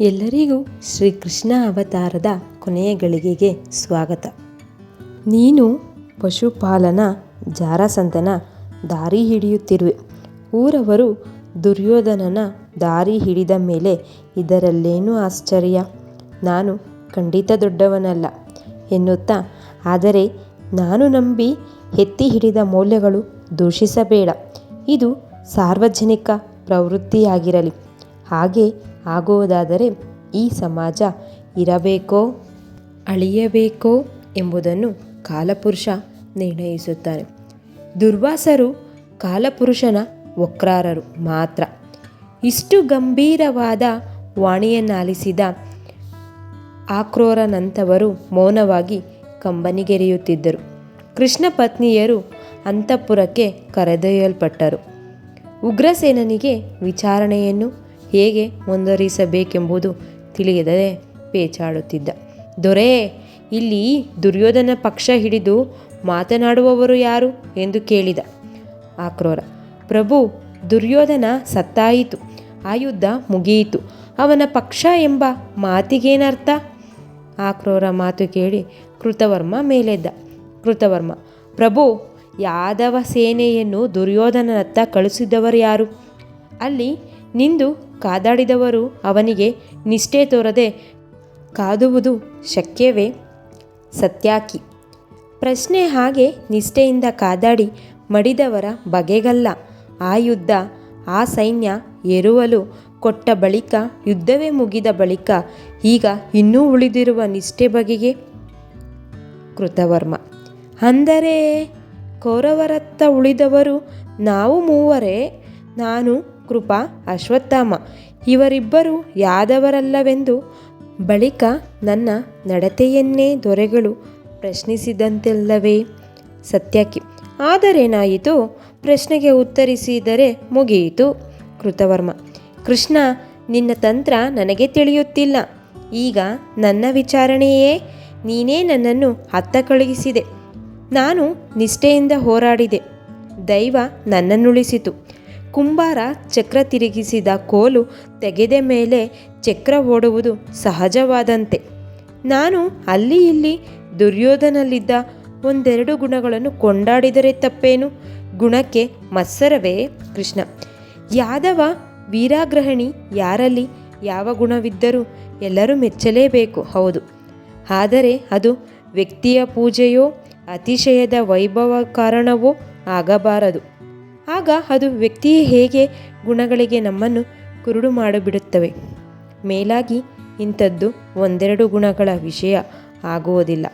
ಎಲ್ಲರಿಗೂ ಶ್ರೀಕೃಷ್ಣ ಅವತಾರದ ಕೊನೆಯ ಗಳಿಗೆಗೆ ಸ್ವಾಗತ. ನೀನು ಪಶುಪಾಲನ, ಜಾರಸಂತನ ದಾರಿ ಹಿಡಿಯುತ್ತಿರುವೆ. ಊರವರು ದುರ್ಯೋಧನನ ದಾರಿ ಹಿಡಿದ ಮೇಲೆ ಇದರಲ್ಲೇನು ಆಶ್ಚರ್ಯ? ನಾನು ಖಂಡಿತ ದೊಡ್ಡವನಲ್ಲ ಎನ್ನುತ್ತಾ, ಆದರೆ ನಾನು ನಂಬಿ ಎತ್ತಿ ಹಿಡಿದ ಮೌಲ್ಯಗಳು ದೂಷಿಸಬೇಡ. ಇದು ಸಾರ್ವಜನಿಕ ಪ್ರವೃತ್ತಿಯಾಗಿರಲಿ. ಹಾಗೆ ಆಗುವುದಾದರೆ ಈ ಸಮಾಜ ಇರಬೇಕೋ, ಅಳಿಯಬೇಕೋ ಎಂಬುದನ್ನು ಕಾಲಪುರುಷ ನಿರ್ಣಯಿಸುತ್ತಾನೆ ದುರ್ವಾಸರು ಕಾಲಪುರುಷನ ವಕ್ರಾರರು ಮಾತ್ರ. ಇಷ್ಟು ಗಂಭೀರವಾದ ವಾಣಿಯನ್ನಾಲಿಸಿದ ಆಕ್ರೋರನಂಥವರು ಮೌನವಾಗಿ ಕಂಬನಿಗೆರೆಯುತ್ತಿದ್ದರು. ಕೃಷ್ಣ ಪತ್ನಿಯರು ಅಂತಃಪುರಕ್ಕೆ ಕರೆದೊಯ್ಯಲ್ಪಟ್ಟರು. ಉಗ್ರಸೇನನಿಗೆ ವಿಚಾರಣೆಯನ್ನು ಹೇಗೆ ಮುಂದುವರಿಸಬೇಕೆಂಬುದು ತಿಳಿಯದೆ ಪೇಚಾಡುತ್ತಿದ್ದ. ದೊರೆ, ಇಲ್ಲಿ ದುರ್ಯೋಧನ ಪಕ್ಷ ಹಿಡಿದು ಮಾತನಾಡುವವರು ಯಾರು ಎಂದು ಕೇಳಿದ ಆಕ್ರೋರ. ಪ್ರಭು, ದುರ್ಯೋಧನ ಸತ್ತಾಯಿತು, ಆ ಯುದ್ಧ ಮುಗಿಯಿತು, ಅವನ ಪಕ್ಷ ಎಂಬ ಮಾತಿಗೇನರ್ಥ? ಆಕ್ರೋರ ಮಾತು ಕೇಳಿ ಕೃತವರ್ಮ ಮೇಲೆದ್ದ. ಕೃತವರ್ಮ, ಪ್ರಭು, ಯಾದವ ಸೇನೆಯನ್ನು ದುರ್ಯೋಧನನತ್ತ ಕಳಿಸಿದವರು ಯಾರು? ಅಲ್ಲಿ ನಿಂದು ಕಾದಾಡಿದವರು ಅವನಿಗೆ ನಿಷ್ಠೆ ತೋರದೆ ಕಾದುವುದು ಶಕ್ಯವೇ? ಸತ್ಯಾಕಿ. ಪ್ರಶ್ನೆ ಹಾಗೆ ನಿಷ್ಠೆಯಿಂದ ಕಾದಾಡಿ ಮಡಿದವರ ಬಗೆಗಲ್ಲ. ಆ ಯುದ್ಧ, ಆ ಸೈನ್ಯ ಎರುವಲು ಕೊಟ್ಟ ಬಳಿಕ, ಯುದ್ಧವೇ ಮುಗಿದ ಬಳಿಕ ಈಗ ಇನ್ನೂ ಉಳಿದಿರುವ ನಿಷ್ಠೆ ಬಗೆಗೆ? ಕೃತವರ್ಮ. ಅಂದರೆ, ಕೌರವರತ್ತ ಉಳಿದವರು ನಾವು ಮೂವರೇ? ನಾನು ಕೃಪಾ, ಅಶ್ವತ್ಥಾಮ. ಇವರಿಬ್ಬರು ಯಾದವರಲ್ಲವೆಂದು ಬಳಿಕ ನನ್ನ ನಡತೆಯನ್ನೇ ದೊರೆಗಳು ಪ್ರಶ್ನಿಸಿದಂತೆಲ್ಲವೇ ಸತ್ಯಕ್ಕೆ. ಆದರೇನಾಯಿತು? ಪ್ರಶ್ನೆಗೆ ಉತ್ತರಿಸಿದರೆ ಮುಗಿಯಿತು. ಕೃತವರ್ಮ. ಕೃಷ್ಣ, ನಿನ್ನ ತಂತ್ರ ನನಗೆ ತಿಳಿಯುತ್ತಿಲ್ಲ. ಈಗ ನನ್ನ ವಿಚಾರಣೆಯೇ ನೀನೇ ನನ್ನನ್ನು ಹತ್ತ ಕಳುಹಿಸಿದೆ ನಾನು ನಿಷ್ಠೆಯಿಂದ ಹೋರಾಡಿದೆ. ದೈವ ನನ್ನನ್ನುಳಿಸಿತು. ಕುಂಬಾರ ಚಕ್ರ ತಿರುಗಿಸಿದ ಕೋಲು ತೆಗೆದ ಮೇಲೆ ಚಕ್ರ ಓಡುವುದು ಸಹಜವಾದಂತೆ. ನಾನು ಅಲ್ಲಿ ಇಲ್ಲಿ ದುರ್ಯೋಧನಲ್ಲಿದ್ದ ಒಂದೆರಡು ಗುಣಗಳನ್ನು ಕೊಂಡಾಡಿದರೆ ತಪ್ಪೇನು? ಗುಣಕ್ಕೆ ಮತ್ಸರವೇ ಕೃಷ್ಣ. ಯಾದವ ವೀರಾಗ್ರಹಣಿ ಯಾರಲ್ಲಿ ಯಾವ ಗುಣವಿದ್ದರೂ ಎಲ್ಲರೂ ಮೆಚ್ಚಲೇಬೇಕು, ಹೌದು. ಆದರೆ ಅದು ವ್ಯಕ್ತಿಯ ಪೂಜೆಯೋ, ಅತಿಶಯದ ವೈಭವ ಕಾರಣವೋ ಆಗಬಾರದು. ಆಗ ಅದು ವ್ಯಕ್ತಿಯೇ ಹೇಗೆ ಗುಣಗಳಿಗೆ ನಮ್ಮನ್ನು ಕುರುಡು ಮಾಡಿಬಿಡುತ್ತವೆ? ಮೇಲಾಗಿ ಇಂಥದ್ದು ಒಂದೆರಡು ಗುಣಗಳ ವಿಷಯ ಆಗುವುದಿಲ್ಲ.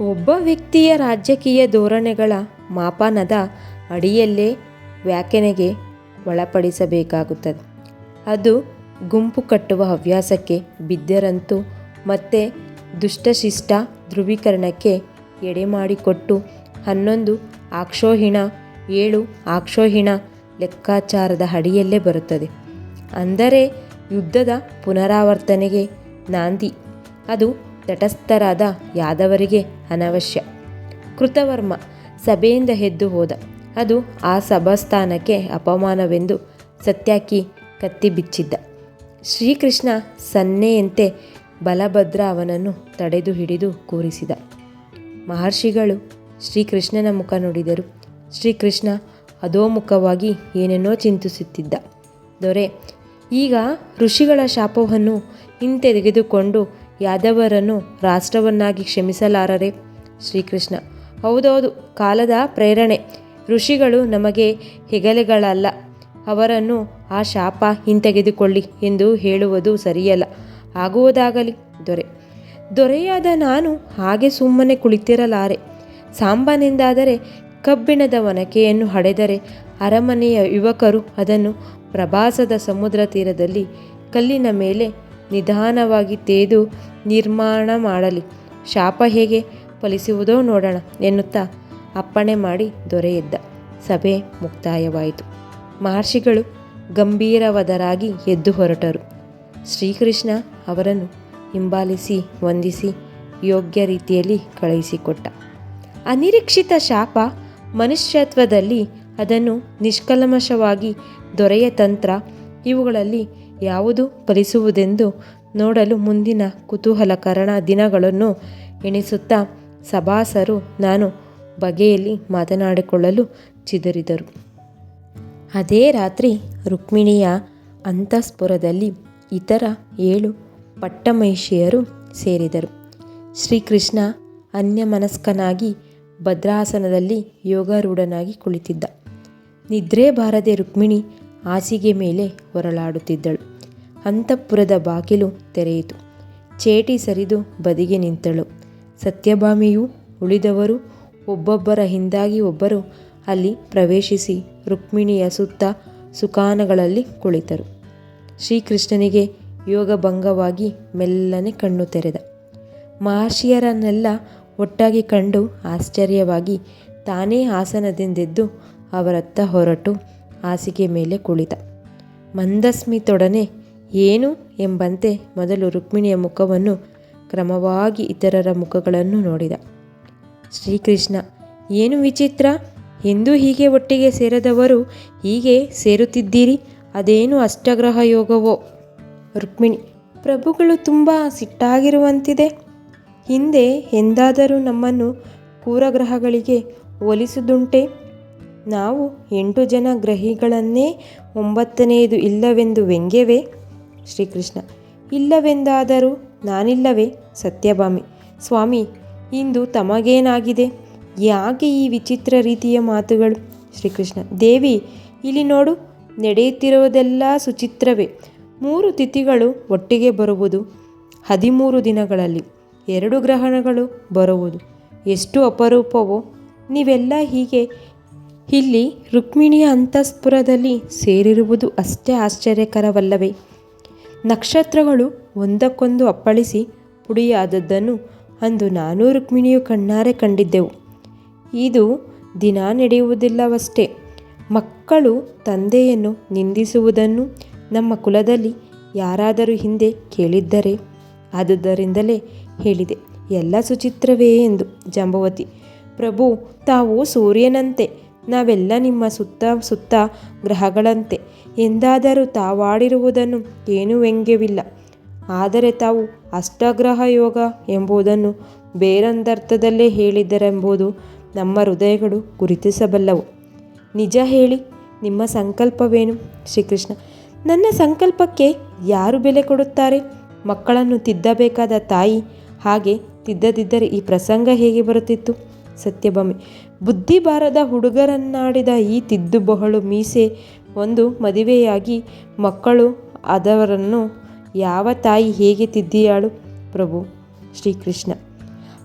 ಒಬ್ಬ ವ್ಯಕ್ತಿಯ ರಾಜಕೀಯ ಧೋರಣೆಗಳ ಮಾಪನದ ಅಡಿಯಲ್ಲೇ ವ್ಯಾಖ್ಯಾನೆಗೆ ಒಳಪಡಿಸಬೇಕಾಗುತ್ತದೆ. ಅದು ಗುಂಪು ಕಟ್ಟುವ ಹವ್ಯಾಸಕ್ಕೆ ಬಿದ್ದರಂತೂ ಮತ್ತೆ ದುಷ್ಟಶಿಷ್ಟ ಧ್ರುವೀಕರಣಕ್ಕೆ ಎಡೆಮಾಡಿಕೊಟ್ಟು ಹನ್ನೊಂದು ಆಕ್ಷೋಹಿಣ ಏಳು ಆಕ್ಷೋಹಿಣ ಲೆಕ್ಕಾಚಾರದ ಅಡಿಯಲ್ಲೇ ಬರುತ್ತದೆ. ಅಂದರೆ ಯುದ್ಧದ ಪುನರಾವರ್ತನೆಗೆ ನಾಂದಿ. ಅದು ತಟಸ್ಥರಾದ ಯಾದವರಿಗೆ ಅನವಶ್ಯ. ಕೃತವರ್ಮ ಸಭೆಯಿಂದ ಎದ್ದು ಹೋದ. ಅದು ಆ ಸಭಾಸ್ಥಾನಕ್ಕೆ ಅಪಮಾನವೆಂದು ಸತ್ಯಾಕಿ ಕತ್ತಿ ಬಿಚ್ಚಿದ್ದ ಶ್ರೀಕೃಷ್ಣ ಸನ್ನೆಯಂತೆ ಬಲಭದ್ರ ಅವನನ್ನು ತಡೆದು ಹಿಡಿದು ಕೂರಿಸಿದ. ಮಹರ್ಷಿಗಳು ಶ್ರೀಕೃಷ್ಣನ ಮುಖ ನೋಡಿದರು. ಶ್ರೀಕೃಷ್ಣ ಅಧೋಮುಖವಾಗಿ ಏನೇನೋ ಚಿಂತಿಸುತ್ತಿದ್ದ. ದೊರೆ, ಈಗ ಋಷಿಗಳ ಶಾಪವನ್ನು ಹಿಂತೆಗೆದುಕೊಂಡು ಯಾದವರನ್ನು ರಾಷ್ಟ್ರವನ್ನಾಗಿ ಕ್ಷಮಿಸಲಾರರೆ? ಶ್ರೀಕೃಷ್ಣ, ಹೌದೌದು, ಕಾಲದ ಪ್ರೇರಣೆ. ಋಷಿಗಳು ನಮಗೆ ಹೆಗಲೆಗಳಲ್ಲ. ಅವರನ್ನು ಆ ಶಾಪ ಹಿಂತೆಗೆದುಕೊಳ್ಳಿ ಎಂದು ಹೇಳುವುದು ಸರಿಯಲ್ಲ. ಆಗುವುದಾಗಲಿ, ದೊರೆ. ದೊರೆಯಾದ ನಾನು ಹಾಗೆ ಸುಮ್ಮನೆ ಕುಳಿತಿರಲಾರೆ. ಸಾಂಬನೆಂದಾದರೆ ಕಬ್ಬಿಣದ ಒನಕೆಯನ್ನು ಹಡೆದರೆ ಅರಮನೆಯ ಯುವಕರು ಅದನ್ನು ಪ್ರಭಾಸದ ಸಮುದ್ರ ತೀರದಲ್ಲಿ ಕಲ್ಲಿನ ಮೇಲೆ ನಿಧಾನವಾಗಿ ತೇದು ನಿರ್ಮಾಣ ಮಾಡಲಿ. ಶಾಪ ಹೇಗೆ ಫಲಿಸುವುದೋ ನೋಡೋಣ ಎನ್ನುತ್ತಾ ಅಪ್ಪಣೆ ಮಾಡಿ ದೊರೆಯಿದ್ದ. ಸಭೆ ಮುಕ್ತಾಯವಾಯಿತು. ಮಹರ್ಷಿಗಳು ಗಂಭೀರವದರಾಗಿ ಎದ್ದು ಹೊರಟರು. ಶ್ರೀಕೃಷ್ಣ ಅವರನ್ನು ಹಿಂಬಾಲಿಸಿ, ವಂದಿಸಿ ಯೋಗ್ಯ ರೀತಿಯಲ್ಲಿ ಕಳುಹಿಸಿಕೊಟ್ಟ. ಅನಿರೀಕ್ಷಿತ ಶಾಪ ಮನುಷ್ಯತ್ವದಲ್ಲಿ ಅದನ್ನು ನಿಷ್ಕಲಮಶವಾಗಿ ದೊರೆಯ ತಂತ್ರ ಇವುಗಳಲ್ಲಿ ಯಾವುದು ಫಲಿಸುವುದೆಂದು ನೋಡಲು ಮುಂದಿನ ಕುತೂಹಲಕರಣ ದಿನಗಳನ್ನು ಎಣಿಸುತ್ತಾ ಸಭಾಸರು ನಾನು ಬಗೆಯಲ್ಲಿ ಮಾತನಾಡಿಕೊಳ್ಳಲು ಚಿದರಿದರು. ಅದೇ ರಾತ್ರಿ ರುಕ್ಮಿಣಿಯ ಅಂತಃಸ್ಪುರದಲ್ಲಿ ಇತರ ಏಳು ಪಟ್ಟಮಹಿಷಿಯರು ಸೇರಿದರು. ಶ್ರೀಕೃಷ್ಣ ಅನ್ಯಮನಸ್ಕನಾಗಿ ಭದ್ರಾಸನದಲ್ಲಿ ಯೋಗಾರೂಢನಾಗಿ ಕುಳಿತಿದ್ದ. ನಿದ್ರೆ ಬಾರದೆ ರುಕ್ಮಿಣಿ ಹಾಸಿಗೆ ಮೇಲೆ ಹೊರಳಾಡುತ್ತಿದ್ದಳು ಅಂತಃಪುರದ ಬಾಗಿಲು ತೆರೆಯಿತು. ಚೇಟಿ ಸರಿದು ಬದಿಗೆ ನಿಂತಳು. ಸತ್ಯಭಾಮಿಯು ಉಳಿದವರು ಒಬ್ಬೊಬ್ಬರ ಹಿಂದಾಗಿ ಒಬ್ಬರು ಅಲ್ಲಿ ಪ್ರವೇಶಿಸಿ ರುಕ್ಮಿಣಿಯ ಸುತ್ತ ಸುಖಾನಗಳಲ್ಲಿ ಕುಳಿತರು. ಶ್ರೀಕೃಷ್ಣನಿಗೆ ಯೋಗಭಂಗವಾಗಿ ಮೆಲ್ಲನೆ ಕಣ್ಣು ತೆರೆದ. ಮಹರ್ಷಿಯರನ್ನೆಲ್ಲ ಒಟ್ಟಾಗಿ ಕಂಡು ಆಶ್ಚರ್ಯವಾಗಿ ತಾನೇ ಆಸನದಿಂದೆದ್ದು ಅವರತ್ತ ಹೊರಟು ಹಾಸಿಗೆ ಮೇಲೆ ಕುಳಿತ. ಮಂದಸ್ಮಿತೊಡನೆ, ಏನು? ಎಂಬಂತೆ ಮೊದಲು ರುಕ್ಮಿಣಿಯ ಮುಖವನ್ನು ಕ್ರಮವಾಗಿ ಇತರರ ಮುಖಗಳನ್ನು ನೋಡಿದ. ಶ್ರೀಕೃಷ್ಣ, ಏನು ವಿಚಿತ್ರ? ಎಂದೂ ಹೀಗೆ ಒಟ್ಟಿಗೆ ಸೇರದವರು ಹೀಗೆ ಸೇರುತ್ತಿದ್ದೀರಿ? ಅದೇನು ಅಷ್ಟಗ್ರಹ ಯೋಗವೋ ರುಕ್ಮಿಣಿ, ಪ್ರಭುಗಳು ತುಂಬ ಸಿಟ್ಟಾಗಿರುವಂತಿದೆ. ಹಿಂದೆ ಎಂದಾದರೂ ನಮ್ಮನ್ನು ಕೂರಗ್ರಹಗಳಿಗೆ ಹೋಲಿಸುದುಂಟೆ? ನಾವು ಎಂಟು ಜನ ಗ್ರಹಿಗಳನ್ನೇ ಒಂಬತ್ತನೆಯದು ಇಲ್ಲವೆಂದು ವ್ಯಂಗ್ಯವೇ? ಶ್ರೀಕೃಷ್ಣ, ಇಲ್ಲವೆಂದಾದರೂ ನಾನಿಲ್ಲವೇ? ಸತ್ಯಭಾಮಿ, ಸ್ವಾಮಿ, ಇಂದು ತಮಗೇನಾಗಿದೆ? ಯಾಕೆ ಈ ವಿಚಿತ್ರ ರೀತಿಯ ಮಾತುಗಳು? ಶ್ರೀಕೃಷ್ಣ, ದೇವಿ, ಇಲ್ಲಿ ನೋಡು, ನಡೆಯುತ್ತಿರುವುದೆಲ್ಲ ಸುಚಿತ್ರವೇ. ಮೂರು ತಿಥಿಗಳು ಒಟ್ಟಿಗೆ ಬರುವುದು ಹದಿಮೂರು ದಿನಗಳಲ್ಲಿ. ಎರಡು ಗ್ರಹಣಗಳು ಬರುವುದು. ಎಷ್ಟು ಅಪರೂಪವೋ. ನೀವೆಲ್ಲ ಹೀಗೆ ಇಲ್ಲಿ ರುಕ್ಮಿಣಿಯ ಅಂತಸ್ಪುರದಲ್ಲಿ ಸೇರಿರುವುದು ಅಷ್ಟೇ ಆಶ್ಚರ್ಯಕರವಲ್ಲವೇ. ನಕ್ಷತ್ರಗಳು ಒಂದಕ್ಕೊಂದು ಅಪ್ಪಳಿಸಿ ಪುಡಿಯಾದದ್ದನ್ನು ಅಂದು ನಾನೂ ರುಕ್ಮಿಣಿಯು ಕಣ್ಣಾರೆ ಕಂಡಿದ್ದೆವು. ಇದು ದಿನ ನಡೆಯುವುದಿಲ್ಲವಷ್ಟೇ. ಮಕ್ಕಳು ತಂದೆಯನ್ನು ನಿಂದಿಸುವುದನ್ನು ನಮ್ಮ ಕುಲದಲ್ಲಿ ಯಾರಾದರೂ ಹಿಂದೆ ಕೇಳಿದ್ದರೆ, ಆದುದರಿಂದಲೇ ಹೇಳಿದೆ. ಎಲ್ಲ ಸುಚಿತ್ರವೇ ಎಂದು ಜಾಂಬವತಿ. ಪ್ರಭು, ತಾವು ಸೂರ್ಯನಂತೆ, ನಾವೆಲ್ಲ ನಿಮ್ಮ ಸುತ್ತ ಸುತ್ತ ಗ್ರಹಗಳಂತೆ. ಎಂದಾದರೂ ತಾವಾಡಿರುವುದನ್ನು ಏನೂ ವ್ಯಂಗ್ಯವಿಲ್ಲ. ಆದರೆ ತಾವು ಅಷ್ಟಗ್ರಹ ಯೋಗ ಎಂಬುದನ್ನು ಬೇರೊಂದರ್ಥದಲ್ಲೇ ಹೇಳಿದ್ದರೆಂಬುದು ನಮ್ಮ ಹೃದಯಗಳು ಗುರುತಿಸಬಲ್ಲವು. ನಿಜ ಹೇಳಿ, ನಿಮ್ಮ ಸಂಕಲ್ಪವೇನು? ಶ್ರೀಕೃಷ್ಣ. ನನ್ನ ಸಂಕಲ್ಪಕ್ಕೆ ಯಾರು ಬೆಲೆ ಕೊಡುತ್ತಾರೆ? ಮಕ್ಕಳನ್ನು ತಿದ್ದಬೇಕಾದ ತಾಯಿ ಹಾಗೆ ತಿದ್ದದಿದ್ದರೆ ಈ ಪ್ರಸಂಗ ಹೇಗೆ ಬರುತ್ತಿತ್ತು? ಸತ್ಯಭಾಮಿ ಬುದ್ಧಿ ಬಾರದ ಹುಡುಗರನ್ನಾಡಿದ ಈ ತಿದ್ದು ಬಹಳು ಮೀಸೆ ಒಂದು ಮದುವೆಯಾಗಿ ಮಕ್ಕಳು ಅದವರನ್ನು ಯಾವ ತಾಯಿ ಹೇಗೆ ತಿದ್ದಿಯಾಳು? ಪ್ರಭು ಶ್ರೀಕೃಷ್ಣ,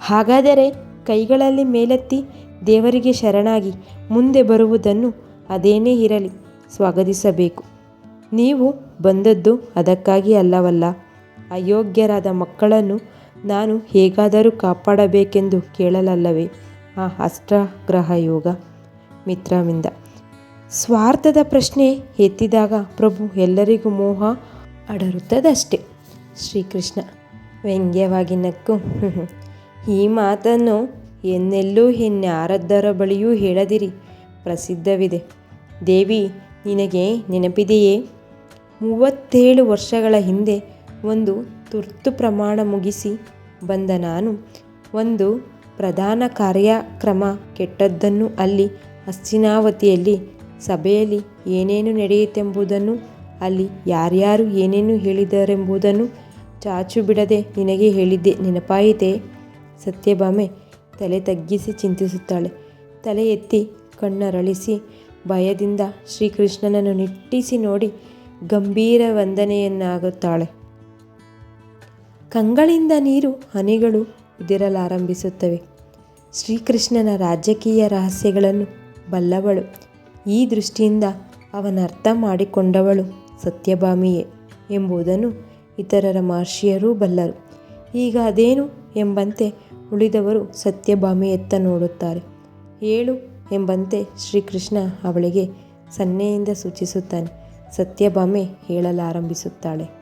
ಹಾಗಾದರೆ ಕೈಗಳಲ್ಲಿ ಮೇಲೆತ್ತಿ ದೇವರಿಗೆ ಶರಣಾಗಿ ಮುಂದೆ ಬರುವುದನ್ನು ಅದೇನೇ ಇರಲಿ, ಸ್ವಾಗತಿಸಬೇಕು. ನೀವು ಬಂದದ್ದು ಅದಕ್ಕಾಗಿ ಅಲ್ಲವಲ್ಲ, ಅಯೋಗ್ಯರಾದ ಮಕ್ಕಳನ್ನು ನಾನು ಹೇಗಾದರೂ ಕಾಪಾಡಬೇಕೆಂದು ಕೇಳಲಲ್ಲವೇ ಆ ಅಷ್ಟಗ್ರಹ ಯೋಗ? ಮಿತ್ರವಿಂದ ಸ್ವಾರ್ಥದ ಪ್ರಶ್ನೆ ಎತ್ತಿದಾಗ ಪ್ರಭು ಎಲ್ಲರಿಗೂ ಮೋಹ ಅಡರುತ್ತದಷ್ಟೆ. ಶ್ರೀಕೃಷ್ಣ. ವ್ಯಂಗ್ಯವಾಗಿ ನಕ್ಕು. ಈ ಮಾತನ್ನು ಎನ್ನೆಲ್ಲೂ ಇನ್ಯಾರದ್ದರ ಬಳಿಯೂ ಹೇಳದಿರಿ. ಪ್ರಸಿದ್ಧವಿದೆ. ದೇವಿ, ನಿನಗೆ ನೆನಪಿದೆಯೇ? ಮೂವತ್ತೇಳು ವರ್ಷಗಳ ಹಿಂದೆ ಒಂದು ತುರ್ತು ಪ್ರಮಾಣ ಮುಗಿಸಿ ಬಂದ ನಾನು, ಒಂದು ಪ್ರಧಾನ ಕಾರ್ಯಕ್ರಮ ಕೆಟ್ಟದ್ದನ್ನು ಅಲ್ಲಿ ಹಸ್ತಿನಾವತಿಯಲ್ಲಿ ಸಭೆಯಲ್ಲಿ ಏನೇನು ನಡೆಯುತ್ತೆಂಬುದನ್ನು ಅಲ್ಲಿ ಯಾರ್ಯಾರು ಏನೇನು ಹೇಳಿದರೆಂಬುದನ್ನು ಚಾಚು ಬಿಡದೆ ನಿನಗೆ ಹೇಳಿದ್ದೆ ನೆನಪಾಯಿತೆ? ಸತ್ಯಭಾಮೆ ತಲೆ ತಗ್ಗಿಸಿ ಚಿಂತಿಸುತ್ತಾಳೆ. ತಲೆ ಎತ್ತಿ ಕಣ್ಣರಳಿಸಿ ಭಯದಿಂದ ಶ್ರೀಕೃಷ್ಣನನ್ನು ನಿಟ್ಟಿಸಿ ನೋಡಿ ಗಂಭೀರ ವಂದನೆಯನ್ನಾಗುತ್ತಾಳೆ. ಕಂಗಳಿಂದ ನೀರು ಹನಿಗಳು ಉದಿರಲಾರಂಭಿಸುತ್ತವೆ. ಶ್ರೀಕೃಷ್ಣನ ರಾಜಕೀಯ ರಹಸ್ಯಗಳನ್ನು ಬಲ್ಲವಳು. ಈ ದೃಷ್ಟಿಯಿಂದ ಅವನರ್ಥ ಮಾಡಿಕೊಂಡವಳು ಸತ್ಯಭಾಮಿಯೇ ಎಂಬುದನ್ನು ಇತರರ ಮಹರ್ಷಿಯರೂ ಬಲ್ಲರು. ಈಗ ಅದೇನು ಎಂಬಂತೆ ಉಳಿದವರು ಸತ್ಯಭಾಮಿಯತ್ತ ನೋಡುತ್ತಾರೆ. ಏಳು ಎಂಬಂತೆ ಶ್ರೀಕೃಷ್ಣ ಅವಳಿಗೆ ಸನ್ನೆಯಿಂದ ಸೂಚಿಸುತ್ತಾನೆ. ಸತ್ಯಭಾಮೆ ಹೇಳಲಾರಂಭಿಸುತ್ತಾಳೆ.